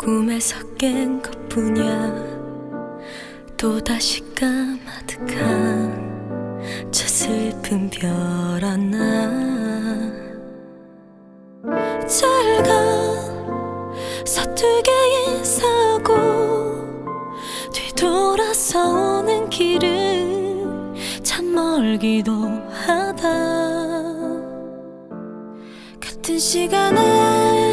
꿈에서 깬 것뿐이야. 또다시 까마득한 저 슬픈 별 하나. 잘가 서투게 인사하고 뒤돌아서 오는 길은 참 멀기도 하다. 같은 시간에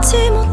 잊지 못